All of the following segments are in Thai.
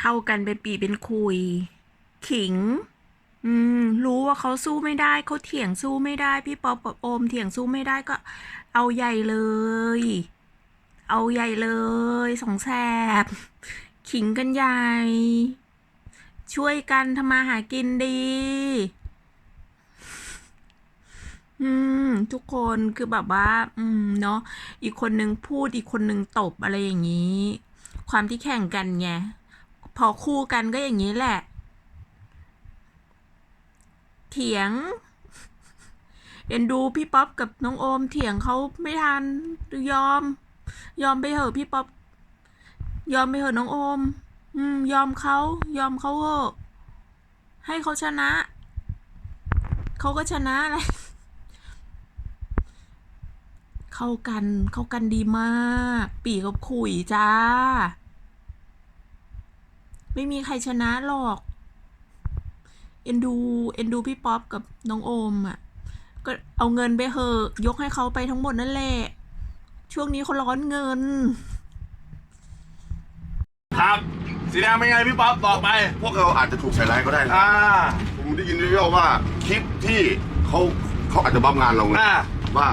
เข้ากันเป็นปีเป็นคุย ขิง อืม รู้ว่าเขาสู้ไม่ได้เขาเถียงสู้ไม่ได้ พี่ป๊อปกับโอมเถียงสู้ไม่ได้ก็ เอาใหญ่เลย เอาใหญ่เลยสองแสบ ขิงกันใหญ่ ช่วยกันทำมาหากินดี อืม ทุกคนคือแบบว่า อืม เนาะอีกคนนึงพูดอีกคนนึงตบอะไรอย่างนี้ความที่แข่งกันไง พอคู่กันก็อย่างนี้แหละ เถียงเอ็นดูพี่ป๊อปกับน้องโอม เถียงเขาไม่ทันยอม ยอมไปเถอะพี่ป๊อปยอมไปเถอะน้องโอม อืม ยอมเขายอมเขาเถอะให้เขาชนะเขาก็ชนะแหละเข้ากันเข้ากันดีมาก ปีกับขุยจ้า ไม่มีใครชนะหรอก เอ็นดู เอ็นดูพี่ป๊อปกับน้องโอมอะ ก็เอาเงินไปเหอะ ยกให้เขาไปทั้งหมดนั่นแหละ ช่วงนี้เขาร้อนเงิน ครับ สีแดงเป็นไงพี่ป๊อปบอกไป พวกเราอาจจะถูกใส่ร้ายก็ได้นะอ่า ผมได้ยินเรื่องว่าคลิปที่เขาเขาอาจจะบังงานเราไงอ่า ว่า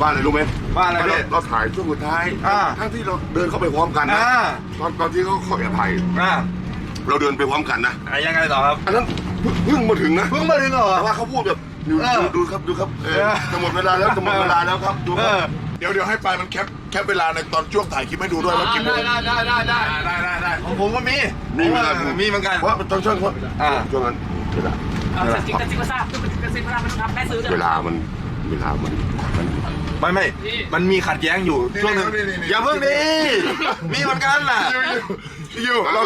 ว่าอะไรรู้ไหมว่าอะไรเราพี่เราถ่ายช่วงสุดท้ายอ่า ทั้งที่เราเดินเข้าไปพร้อมกันนะอ่าตอนตอนที่เขาเขาแอบถ่ายอ่า เราเดินไปพร้อมกันนะอะยังไงต่อครับ อันนั้นเพิ่งเพิ่งมาถึงนะเพิ่งมาถึงเหรอ แต่ว่าเขาพูดแบบดูเออดูดูครับดูครับเออเออ จะหมดเวลาแล้วจะหมดเวลาแล้วครับดูเอครับ อเดี๋ยวเดี๋ยวให้ปลายมันแคปแคปเวลาในตอนช่วงถ่ายคลิปให้ดูด้วยว่ากี่โมงได้ได้ได้ได้ได้ได้ได้ของผมก็มีมีเวลามีเหมือนกัน เพราะตอนช่วงอ่า ช่วงนั้นเวลาเอาสกิกกระซิบกระซาบคือกระซิบกระซาบมันทำแม่ซื้อเลยเวลามันเวลามันมัน ไม่ไม่ มันมีขัดแย้งอยู่ช่วงหนึงนี่นี่นี่ อย่าเพิ่งดีมีเหมือนกันน่ะพี่ยูเรา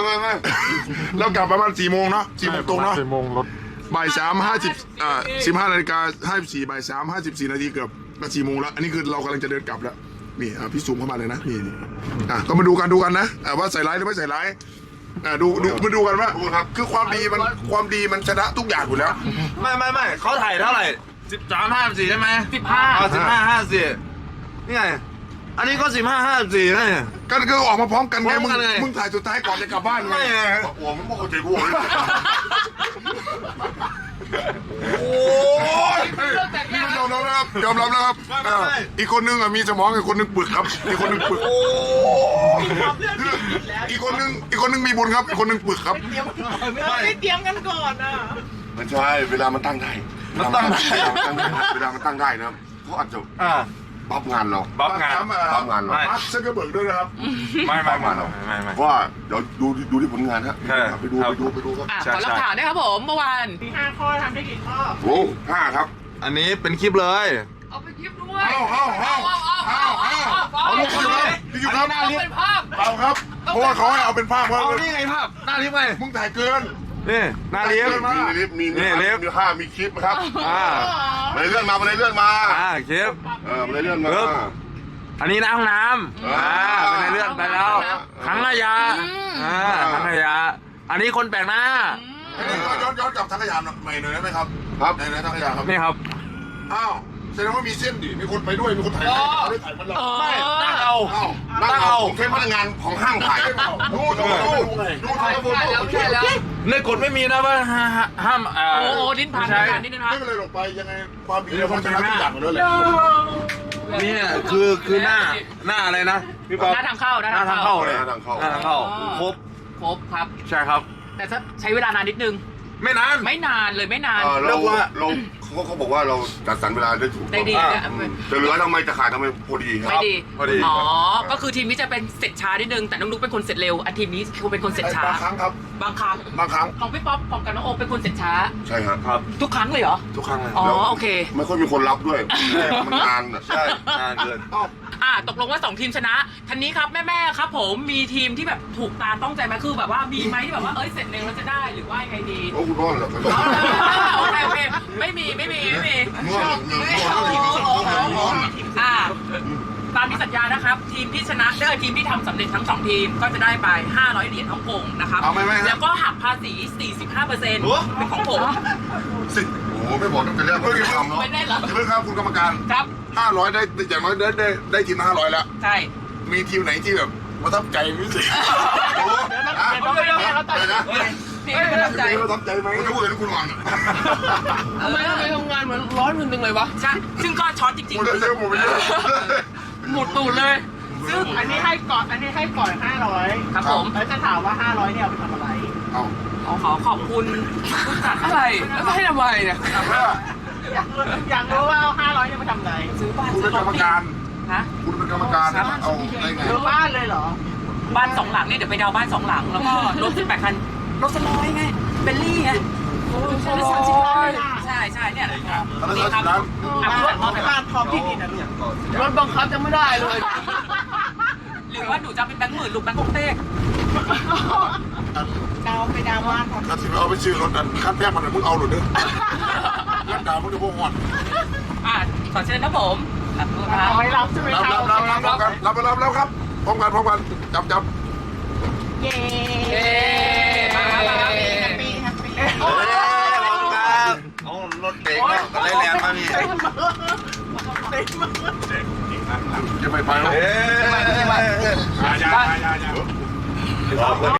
เรากลับประมาณสี่โมงเนาะสี่โมงตรงเนาะสี่โมงรถบ่ายสามห้าสิบอ่าสิบห้านาฬิกาห้าสิบสี่บ่ายสามห้าสิบสี่นาทีเกือบก็สี่โมงแล้ว อันนี้คือเรากำลังจะเดินกลับแล้วนี่อะพี่ซูมเข้ามาเลยนะนี่นี่อะก็มาดูกันดูกันนะอะว่าใส่ร้ายหรือไม่ใส่ร้ายอะดูดูมาดูกันว่าคือความดีมันความดีมันชนะทุกอย่างอยู่แล้ว ไม่ไม่ไม่เขาถ่ายเท่าไหร่ สิบสามห้าสี่ใช่ไหมสิบห้าอ๋อสิบห้าห้าสี่นี่ไง อันนี้ก็สิบห้าห้าสี่นะเนี่ยก็คือออกมาพร้อมกันไงพร้อมมึงกันไงมึงถ่ายสุดท้ายก่อนจะกลับบ้านไงไม่ไงโอ้มันโมโหใจกูเลยโอ้ยนี่มันยอมรับนะครับยอมรับนะครับอ่าอีกคนนึงอะมีสมองอีกคนนึงปึกครับ อีกคนนึงปึก อีกคนนึงอีกคนนึงมีบุญครับ อีกคนนึงปึกครับไม่เตรียมกันก่อนอะมันใช่ เวลามันตั้งได้ มันตั้งได้ เวลามันตั้งได้นะเขาอาจจะอ่าบัฟงานเราบัฟงานบัฟงานเราไม่ มาร์คซักเกอร์เบิร์กด้วยนะครับ ไม่ไม่ไม่ไม่ไม่ เพราะว่าเดี๋ยวดูดูที่ผลงานฮะใช่ไปดูครับ ไปดูไปดูครับอะใช่ขอรับใช่ถามได้ครับผมเมื่อวานมีห้าข้อทำได้กี่ข้อ โอ้ห้าครับ อันนี้เป็นคลิปเลย เอาไปคลิปด้วยเอาเอาเอาเอาเอาเอาลูกคุณครับพี่ยูครับเอาเป็นภาพ เอาครับ เพราะว่าเขาให้เอาเป็นภาพว่าเอานี่ไงภาพหน้าลิฟต์ไงมึงถ่ายเกิน นี่หน้าลิฟต์มามีลิฟต์มีนี่ลิฟต์ มีห้ามีคลิปครับอ่ามาเลื่อนมามาเลื่อนมาอ่าคลิป เออมาเลื่อนมาปึ๊บอันนี้หน้าห้องน้ำอ่าเป็นในเรื่องไปแล้วขังขยะอ่าขังขยะอันนี้คนแปลกหน้า ย้อนย้อนกลับทักขยานใหม่หน่อยได้ไหมครับครับในในทักขยานครับนี่ครับ อ้าว แสดงว่ามีเส้นดิมีคนไปด้วยมีคนถ่ายให้ไม่ได้ถ่ายมันเราไม่นั่งเอาอ้าวนั่งเอาผมเป็นพนักงานของห้างถ่ายดูดูดูดูถ่ายโฟใช่โต้แล้วใช่แล้วในกฎไม่มีนะว่าห้าห้ามอ่าโอ้โหดิ้นผ่านใช่ผ่านนิดนึงนะไม่เป็นไรหรอกไปยังไงความดีมันชนะทุกอย่างเลยแหละนี่คือคือหน้าหน้าอะไรนะพี่ป๊อปหน้าทางเข้าหน้าหน้าทาทางงเข้าเข้าเลยหน้าทางเข้าหน้าทางเข้าครบครบครับ ใช่ครับ แต่ถ้าใช้เวลานานนิดนึง ไม่นานไม่นานเลยไม่นาน เออเรีเรายกว่า เราเขาเขาบอกว่าเราจัดสรรเวลาได้ถูกได้ดีอ่า นะจะเหลือทำไมจะขายทำไมพอดีคไม่รับ ดี พอดี อ๋อ ก็คือทีมนี้จะเป็นเสร็จช้านิดนึง แต่น้องนุ๊กเป็นคนเสร็จเร็วอันทีมนี้คือเป็นคนเสร็จช้า บางครั้งครับ บางครั้ง บางครั้งของพี่ป๊อปของกับน้องโอเป็นคนเสร็จช้า ใช่ครับครับ ทุกครั้งเลยเหรอ ทุกครั้งเลยอ๋อโอเค ไม่ค่อยมีคนรับด้วยมันนานอะ ใช่นานเกินอ่า ตกลงว่าสองทีมชนะทันนี้ครับแม่แม่ๆครับ ผมมีทีมที่แบบถูกตาต้องใจไหมคือแบบว่ามีไหมที่แบบว่าเอ้ยเสร็จเร็วแล้วจะได้หรือว่ายังไงดีโอ้คุณพ่อเหรอโอเคโอเคไม่มีไม่มีไม่มีง่วงง่วงง่วงอ่าตามที่สัญญานะครับ ทีมที่ชนะเด้อทีมที่ทำสำเร็จทั้งสองทีมก็จะได้ไป 500 เหรียญฮ่องกงนะครับ เอาไหมไหมฮะแล้วก็หักภาษี 45%เป็นของผม สิ โอ้ไม่บอกตั้งแต่แรกไม่ได้ทำเนาะไม่ได้เหรอ เพื่อนครับคุณกรรมการครับ500ได้อย่างน้อยได้ได้ได้ทีมละ500แล้ว ใช่มีทีมไหนที่แบบประทับใจพิเศษเดี๋ยวต้องเดี๋ยวต้องให้เขาตัดอะไรนะพี่ไม่ประทับใจประทับใจไหมกูจะพูดอะไรกูระวังทำไมทำไมทำงานเหมือนร้อยหมื่นหนึ่งเลยวะใช่ซึ่งก็ช็อตจริงกูจะเยอะหมดไปเยอะๆหมดตูดเลยซึ่งอันนี้ให้ก่อนอันนี้ให้ก่อนห้าร้อยครับผมแล้วจะถามว่าห้าร้อยเนี่ยเอาไปทำอะไร เอาขอขอขอบคุณผู้จัดอะไรแล้วให้ทำไมเนี่ย เพื่ออยากรู้อยากรู้ว่าเอาห้าร้อยเนี่ยไปทำอะไรซื้อบ้านกูซื้เป็อนรกรถรมการ ฮะกูเป็นกรรมการเอาได้ไง ซื้อบ้านเลยเหรอ บ้านสองหลังเนี่ยเดี๋ยวไปดาวน์บ้านสองหลัง แล้วก็รถสิบแปดคัน รถสลอยไง เบลลี่ไงรถสามสิบล้านเลยนะใช่ใช่เนี่ยอะไรนี่สัคกรับนั้นอะรถของบ้านพร้อมที่ดินนะลูกรถบังคับยังไม่ได้เลยห รือว่าหนูจะเป็นแบงค์หมื่นลูกแบงค์กงเต้ดาวไปดาวบ้านถ้าสิเอาไปซื้อรถอันขั้นแพงมันมึงเอาหรือเด้อขั้นดาวมึงจะพวกหอดอะขอเชิญนะผมรับรู้นะเอาไว้รับใช่ไหมรับครัรับรับรับกันรับรับแล้วครับพร้อมกันพร้อมกันจับจับเย้เย้มามามาแฮปปี้แฮปปี้เฮ้ยขอบคุณครับเอารถเบรกแล้ว ก็เลยแรงมาพี่จะไปไปแล้วเอ้ยอย่าอย่าอย่าอย่า